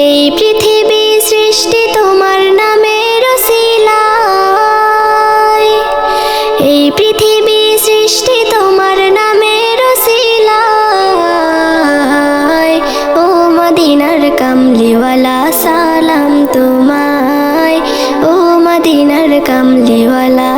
এই পৃথিবী সৃষ্টি তোমার নামে রসিলায় এই পৃথিবী সৃষ্টি তোমার নামে রসিলায় ও মদিনার কামলিওয়ালা, সালাম তোমায়। ও মদিনার কামলিওয়ালা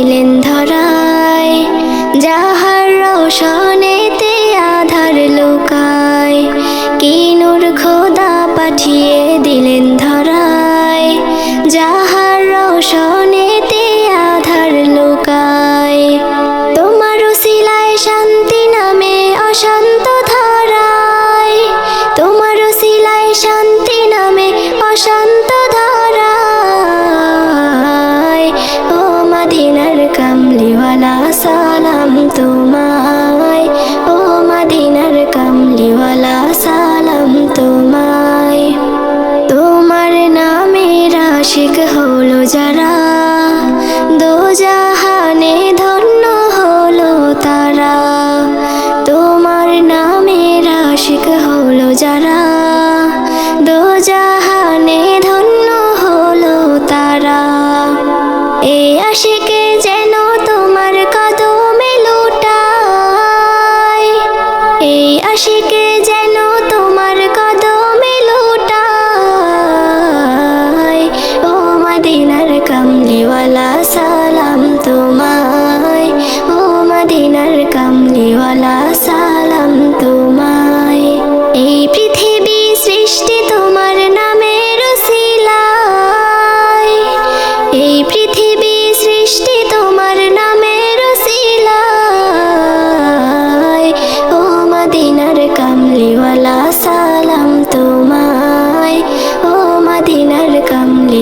এলেন ধরায় যাহার রোশনেতে আধার লোকায় কিনুর খোদা পাঠিয়ে দিলেন ধরায় যাহার রোশন আশিক হলো যারা দোজাহানে ধর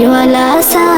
wala sa